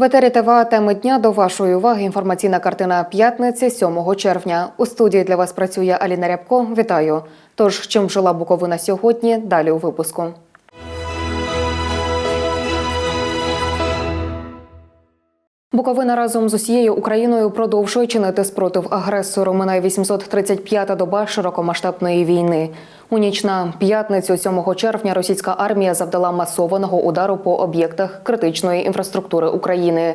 В етері теми дня до вашої уваги інформаційна картина п'ятниці 7 червня. У студії для вас працює Аліна Рябко. Вітаю. Тож, чим жила Буковина сьогодні? Далі у випуску. Буковина разом з усією Україною продовжує чинити спротив агресору. Минає 835-та доба широкомасштабної війни. У ніч на п'ятницю 7 червня російська армія завдала масованого удару по об'єктах критичної інфраструктури України.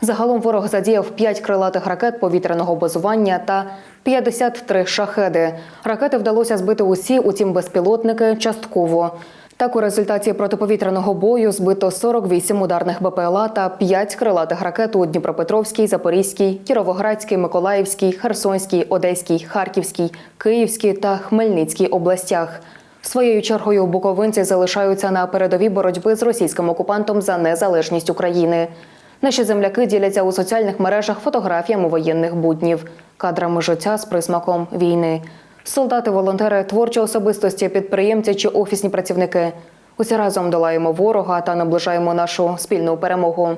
Загалом ворог задіяв 5 крилатих ракет повітряного базування та 53 шахеди. Ракети вдалося збити усі, утім безпілотники частково. Так, у результаті протиповітряного бою збито 48 ударних БПЛА та 5 крилатих ракет у Дніпропетровській, Запорізькій, Кіровоградській, Миколаївській, Херсонській, Одеській, Харківській, Київській та Хмельницькій областях. Своєю чергою буковинці залишаються на передовій боротьби з російським окупантом за незалежність України. Наші земляки діляться у соціальних мережах фотографіями воєнних буднів, кадрами життя з присмаком війни. Солдати, волонтери, творчі особистості, підприємці чи офісні працівники. Усі разом долаємо ворога та наближаємо нашу спільну перемогу.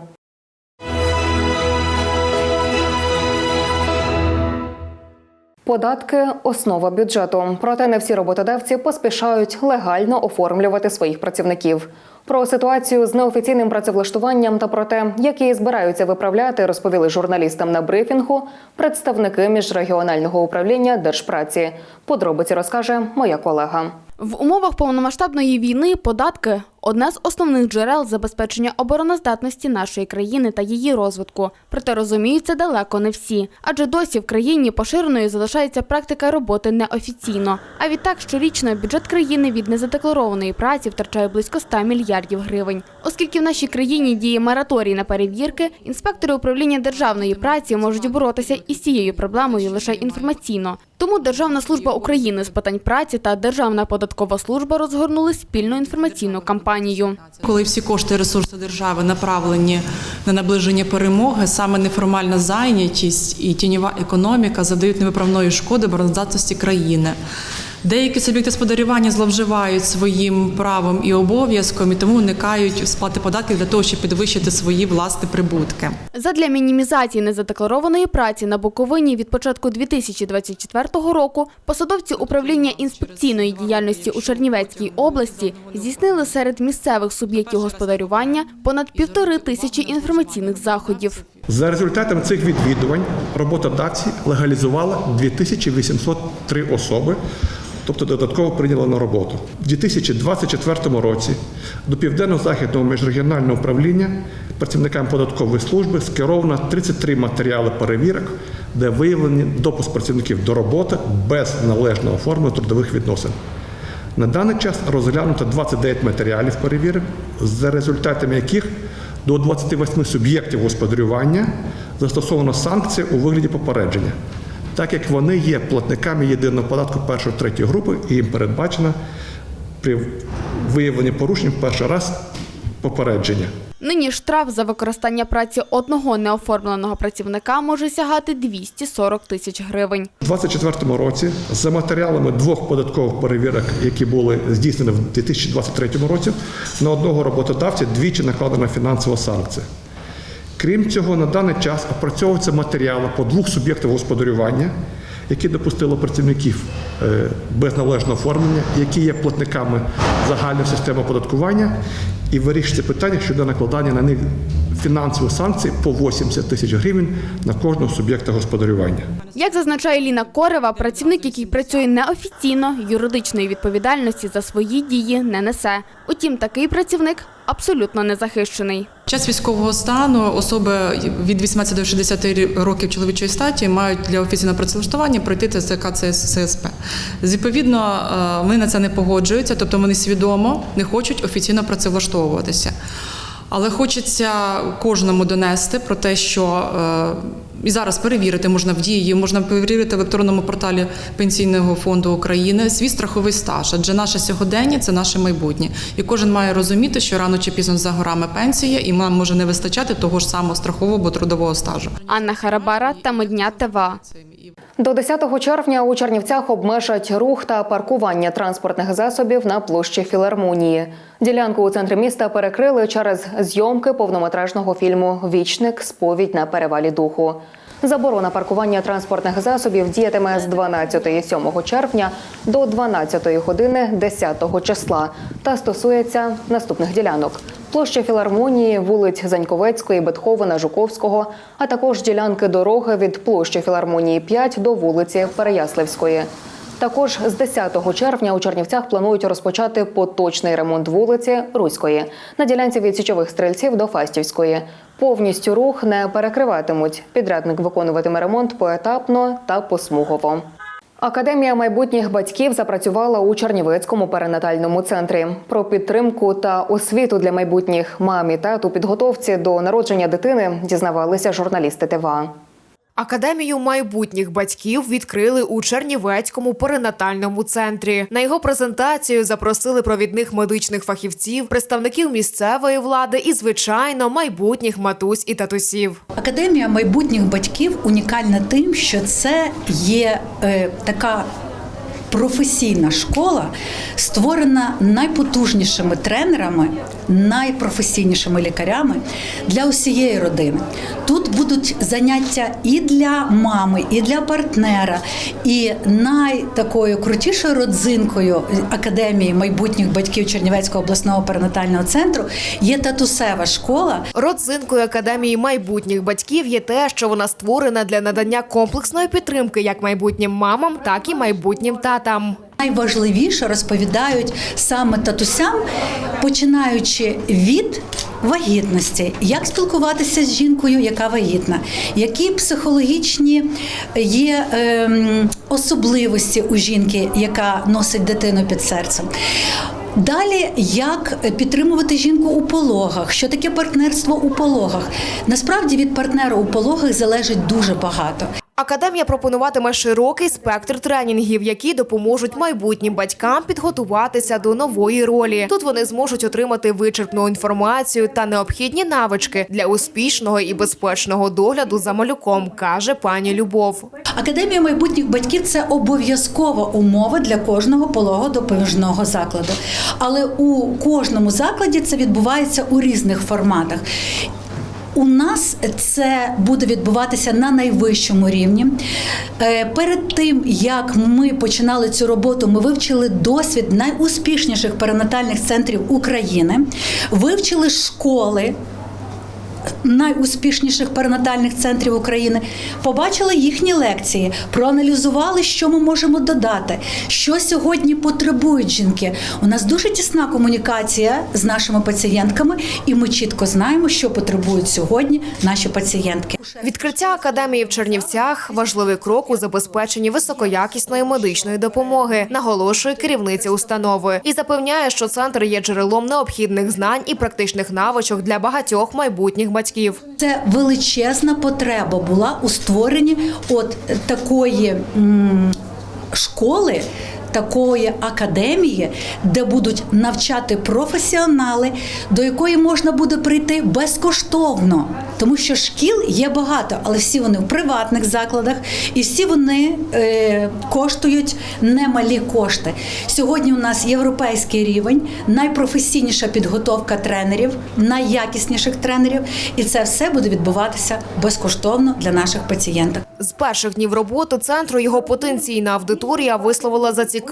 Податки основа бюджету. Проте не всі роботодавці поспішають легально оформлювати своїх працівників. Про ситуацію з неофіційним працевлаштуванням та про те, як її збираються виправляти, розповіли журналістам на брифінгу представники міжрегіонального управління держпраці. Подробиці розкаже моя колега. В умовах повномасштабної війни податки одне з основних джерел забезпечення обороноздатності нашої країни та її розвитку. Проте розуміють це далеко не всі, адже досі в країні поширеною залишається практика роботи неофіційно. А відтак щорічно бюджет країни від незадекларованої праці втрачає близько 100 мільярдів гривень. Оскільки в нашій країні діє мораторій на перевірки, інспектори управління державної праці можуть боротися із цією проблемою лише інформаційно. Тому Державна служба України з питань праці та Державна податкова служба розгорнули спільну інформаційну кампанію. Коли всі кошти ресурси держави направлені на наближення перемоги, саме неформальна зайнятість і тіньова економіка завдають невиправної шкоди обороноздатності країни. Деякі суб'єкти господарювання зловживають своїм правом і обов'язком, і тому уникають сплати податків для того, щоб підвищити свої власні прибутки. Задля мінімізації незадекларованої праці на Буковині від початку 2024 року посадовці управління інспекційної діяльності у Чернівецькій області здійснили серед місцевих суб'єктів господарювання понад півтори тисячі інформаційних заходів. За результатами цих відвідувань роботодавці легалізували 2803 особи, тобто додатково прийняли на роботу. У 2024 році до Південно-Західного міжрегіонального управління працівникам податкової служби скеровано 33 матеріали перевірок, де виявлені допуск працівників до роботи без належного оформлення трудових відносин. На даний час розглянуто 29 матеріалів перевірок, за результатами яких до 28 суб'єктів господарювання застосовано санкції у вигляді попередження, так як вони є платниками єдиного податку першої третьої групи і їм передбачено при виявленні порушень в перший раз попередження. Нині штраф за використання праці одного неоформленого працівника може сягати 240 тисяч гривень. У 2024 році за матеріалами двох податкових перевірок, які були здійснені в 2023 році, на одного роботодавця двічі накладена фінансова санкція. Крім цього, на даний час опрацьовуються матеріали по двох суб'єктах господарювання, які допустили працівників е, без належного оформлення, які є платниками загальної системи оподаткування, і вирішується питання щодо накладання на них фінансових санкцій по 80 тисяч гривень на кожного суб'єкта господарювання. Як зазначає Ліна Корева, працівник, який працює неофіційно, юридичної відповідальності за свої дії не несе. Утім, такий працівник абсолютно не захищений. Час військового стану особи від 18 до 60 років чоловічої статі мають для офіційного працевлаштування пройти ТСК ЦСП. Відповідно, е, вони на це не погоджуються, тобто вони свідомо не хочуть офіційно працевлаштовуватися. Але хочеться кожному донести про те, що е, і зараз перевірити можна в дії, можна перевірити в електронному порталі Пенсійного фонду України свій страховий стаж. Адже наше сьогодення це наше майбутнє. І кожен має розуміти, що рано чи пізно за горами пенсія, і нам може не вистачати того ж самого страхового або трудового стажу. Анна Харабара та Медня ТВА. До 10 червня у Чернівцях обмежать рух та паркування транспортних засобів на площі філармонії. Ділянку у центрі міста перекрили через зйомки повнометражного фільму Вічник сповідь на перевалі духу. Заборона паркування транспортних засобів діятиме з 12 7 червня до 12 години 10 числа та стосується наступних ділянок: площа філармонії, вулиць Заньковецької, Бетховена, Жуковського, а також ділянки дороги від площі філармонії 5 до вулиці Переяславської. Також з 10 червня у Чернівцях планують розпочати поточний ремонт вулиці Руської на ділянці від січових стрільців до Фастівської. Повністю рух не перекриватимуть. Підрядник виконуватиме ремонт поетапно та посмугово. Академія майбутніх батьків запрацювала у Чернівецькому перинатальному центрі. Про підтримку та освіту для майбутніх мам і у підготовці до народження дитини дізнавалися журналісти ТВА. Академію майбутніх батьків відкрили у Чернівецькому перинатальному центрі. На його презентацію запросили провідних медичних фахівців, представників місцевої влади і, звичайно, майбутніх матусь і татусів. Академія майбутніх батьків унікальна тим, що це є е, така професійна школа, створена найпотужнішими тренерами, найпрофесійнішими лікарями для усієї родини. Тут будуть заняття і для мами, і для партнера, і найтакою крутішою родзинкою академії майбутніх батьків Чернівецького обласного перинатального центру є татусева школа, Родзинкою академії майбутніх батьків є те, що вона створена для надання комплексної підтримки як майбутнім мамам, так і майбутнім татам. Найважливіше розповідають саме татусям, починаючи від вагітності, як спілкуватися з жінкою, яка вагітна, які психологічні є ем, особливості у жінки, яка носить дитину під серцем. Далі, як підтримувати жінку у пологах, що таке партнерство у пологах? Насправді від партнера у пологах залежить дуже багато. Академія пропонуватиме широкий спектр тренінгів, які допоможуть майбутнім батькам підготуватися до нової ролі. Тут вони зможуть отримати вичерпну інформацію та необхідні навички для успішного і безпечного догляду за малюком, каже пані Любов. Академія майбутніх батьків це обов'язкова умова для кожного полого-допоміжного закладу. Але у кожному закладі це відбувається у різних форматах. У нас це буде відбуватися на найвищому рівні. Е, Перед тим як ми починали цю роботу, ми вивчили досвід найуспішніших перинатальних центрів України, вивчили школи найуспішніших перинатальних центрів України, побачили їхні лекції, проаналізували, що ми можемо додати, що сьогодні потребують жінки. У нас дуже тісна комунікація з нашими пацієнтками, і ми чітко знаємо, що потребують сьогодні наші пацієнтки. Відкриття академії в Чернівцях важливий крок у забезпеченні високоякісної медичної допомоги, наголошує керівниця установи і запевняє, що центр є джерелом необхідних знань і практичних навичок для багатьох майбутніх батьків. Це величезна потреба була у створенні от такої школи. Такої академії, де будуть навчати професіонали, до якої можна буде прийти безкоштовно, тому що шкіл є багато, але всі вони в приватних закладах і всі вони е, коштують немалі кошти. Сьогодні у нас європейський рівень, найпрофесійніша підготовка тренерів, найякісніших тренерів, і це все буде відбуватися безкоштовно для наших пацієнток. З перших днів роботи центру його потенційна аудиторія висловила зацікавлення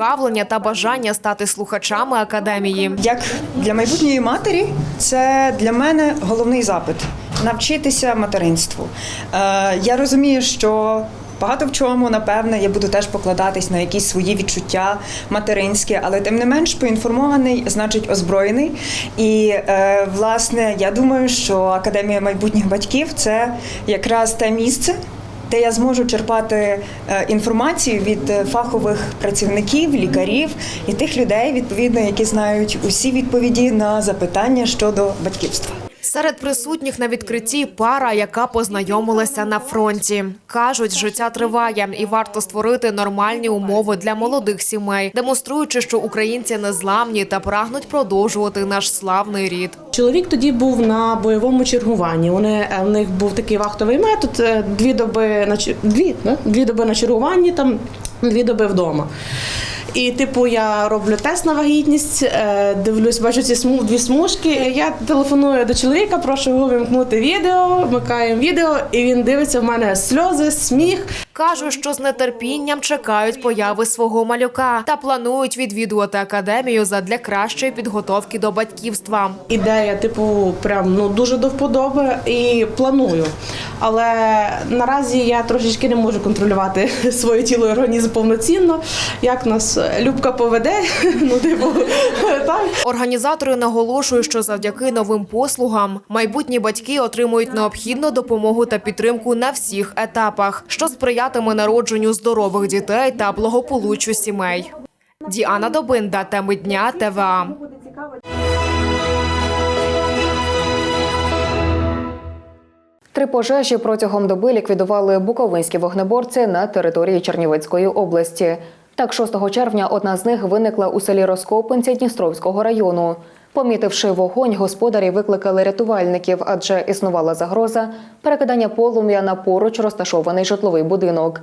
та бажання стати слухачами академії. Як для майбутньої матері, це для мене головний запит навчитися материнству. Е, я розумію, що багато в чому, напевне, я буду теж покладатись на якісь свої відчуття материнські, але тим не менш поінформований, значить озброєний. І е, власне я думаю, що академія майбутніх батьків це якраз те місце. Де я зможу черпати е, інформацію від е, фахових працівників, лікарів і тих людей, відповідно, які знають усі відповіді на запитання щодо батьківства. Серед присутніх на відкритті пара, яка познайомилася на фронті. Кажуть, життя триває і варто створити нормальні умови для молодих сімей, демонструючи, що українці незламні та прагнуть продовжувати наш славний рід. Чоловік тоді був на бойовому чергуванні. Вони е, в них був такий вахтовий метод: е, дві доби на дві, дві доби на чергуванні, там дві доби вдома. І, типу, я роблю тест на вагітність, е, дивлюсь, бачу ці сму- дві смужки. Я телефоную до чоловіка, прошу його вимкнути відео, вмикаємо відео, і він дивиться в мене сльози, сміх. Кажуть, що з нетерпінням чекають появи свого малюка та планують відвідувати академію задля кращої підготовки до батьківства. Ідея, типу, прям ну дуже до вподоби і планую. Але наразі я трошечки не можу контролювати своє тіло і організм повноцінно. Як нас Любка поведе, ну типу так. Організатори наголошують, що завдяки новим послугам майбутні батьки отримують необхідну допомогу та підтримку на всіх етапах, що сприятиме народженню здорових дітей та благополуччю сімей. Діана Добинда, теми дня ТВА. Три пожежі протягом доби ліквідували буковинські вогнеборці на території Чернівецької області. Так, 6 червня одна з них виникла у селі Роскопинці Дністровського району. Помітивши вогонь, господарі викликали рятувальників, адже існувала загроза перекидання полум'я на поруч розташований житловий будинок.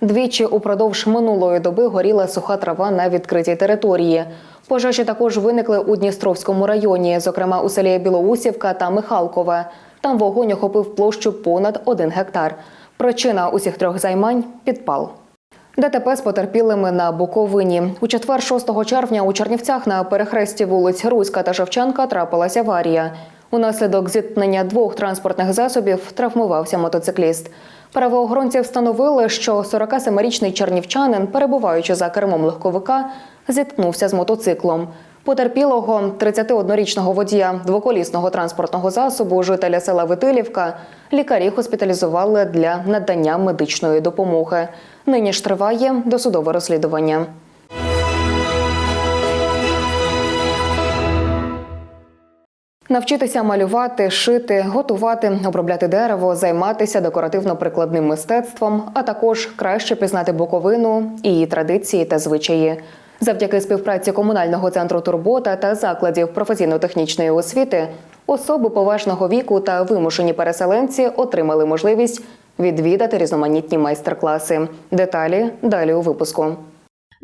Двічі упродовж минулої доби горіла суха трава на відкритій території. Пожежі також виникли у Дністровському районі, зокрема у селі Білоусівка та Михалкове. Там вогонь охопив площу понад один гектар. Причина усіх трьох займань підпал. ДТП з потерпілими на Буковині. У четвер, 6 червня, у Чернівцях на перехресті вулиць Руська та Шевченка трапилась аварія. Унаслідок зіткнення двох транспортних засобів травмувався мотоцикліст. Правоохоронці встановили, що 47-річний чернівчанин, перебуваючи за кермом легковика, зіткнувся з мотоциклом. Потерпілого 31-річного водія двоколісного транспортного засобу жителя села Витилівка лікарі госпіталізували для надання медичної допомоги. Нині ж триває досудове розслідування. Навчитися малювати, шити, готувати, обробляти дерево, займатися декоративно-прикладним мистецтвом, а також краще пізнати Буковину, її традиції та звичаї. Завдяки співпраці комунального центру Турбота та закладів професійно-технічної освіти особи поважного віку та вимушені переселенці отримали можливість відвідати різноманітні майстер-класи. Деталі далі у випуску.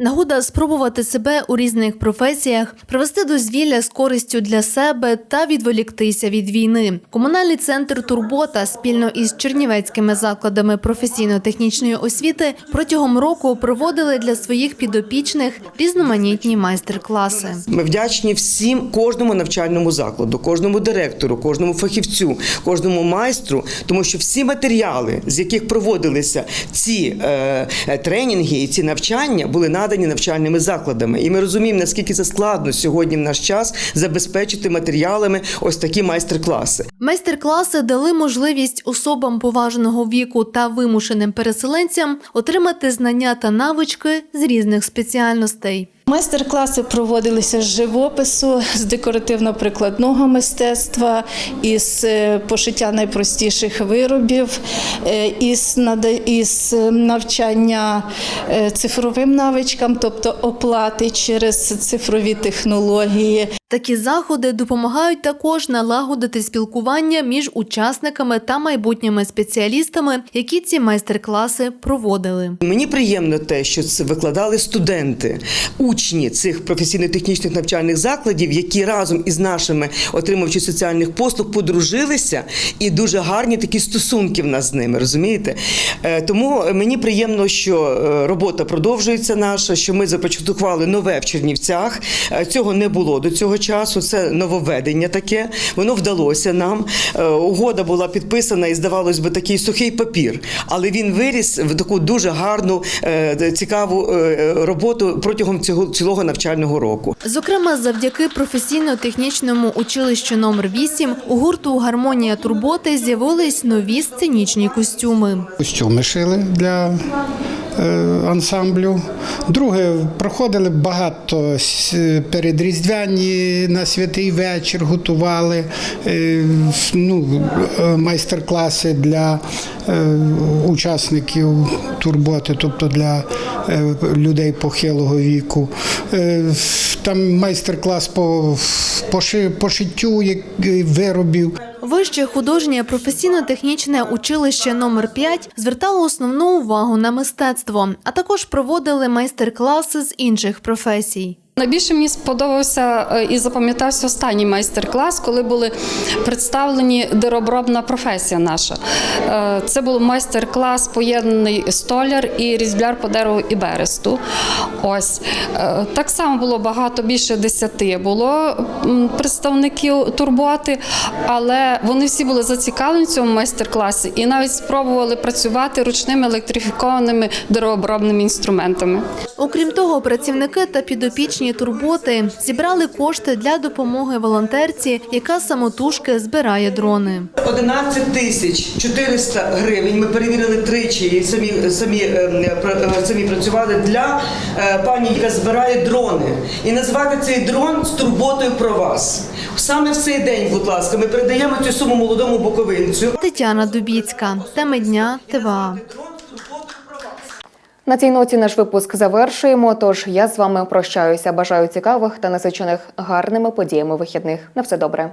Нагода спробувати себе у різних професіях, провести дозвілля з користю для себе та відволіктися від війни. Комунальний центр Турбота спільно із чернівецькими закладами професійно-технічної освіти протягом року проводили для своїх підопічних різноманітні майстер-класи. Ми вдячні всім, кожному навчальному закладу, кожному директору, кожному фахівцю, кожному майстру, тому що всі матеріали, з яких проводилися ці е, е, тренінги і ці навчання, були надані навчальними закладами. І ми розуміємо, наскільки це складно сьогодні в наш час забезпечити матеріалами ось такі майстер-класи. Майстер-класи дали можливість особам поважного віку та вимушеним переселенцям отримати знання та навички з різних спеціальностей. Майстер-класи проводилися з живопису, з декоративно-прикладного мистецтва, із е, пошиття найпростіших виробів, е, із, е, навчання цифровим навичкам, тобто оплати через цифрові технології. Такі заходи допомагають також налагодити спілкування між учасниками та майбутніми спеціалістами, які ці майстер-класи проводили. Мені приємно те, що це викладали студенти, учні цих професійно-технічних навчальних закладів, які разом із нашими отримувачі соціальних послуг подружилися, і дуже гарні такі стосунки в нас з ними. Розумієте? Е, Тому мені приємно, що е, робота продовжується наша, що ми започаткували нове в Чернівцях. Е, Цього не було до цього часу. Це нововведення таке. Воно вдалося нам. Е, Угода була підписана і здавалось би такий сухий папір, але він виріс в таку дуже гарну, е, цікаву е, роботу протягом цього цілого навчального року. Зокрема, завдяки професійно-технічному училищу номер 8 у гурту Гармонія турботи з'явились нові сценічні костюми. Костюми шили для ансамблю. Друге, проходили багато с- передріздвяні на святий вечір, готували е, ну, е, майстер-класи для е, учасників турботи, тобто для е, людей похилого віку. Е, Там майстер-клас по, по, шиттю е, виробів. Вище художнє професійно-технічне училище номер 5 звертало основну увагу на мистецтво, а також проводили майстер-класи з інших професій. Найбільше мені сподобався е, і запам'ятався останній майстер-клас, коли були представлені деробробна професія наша. Е, Це був майстер-клас поєднаний столяр і різьбляр по дереву і бересту. Ось Е, так само було багато, більше десяти було представників турботи, але вони всі були зацікавлені в цьому майстер-класі і навіть спробували працювати ручними електрифікованими деревообробними інструментами. Окрім того, працівники та підопічні турботи зібрали кошти для допомоги волонтерці, яка самотужки збирає дрони. 11 тисяч 400 гривень. Ми перевірили тричі і самі самі, е, е, самі працювали для е, пані, яка збирає дрони. І назвати цей дрон з турботою про вас. Саме в цей день, будь ласка, ми передаємо цю суму молодому буковинцю. Тетяна Дубіцька, теми дня ТВА. На цій ноті наш випуск завершуємо. Тож я з вами прощаюся. Бажаю цікавих та насичених гарними подіями вихідних. На все добре.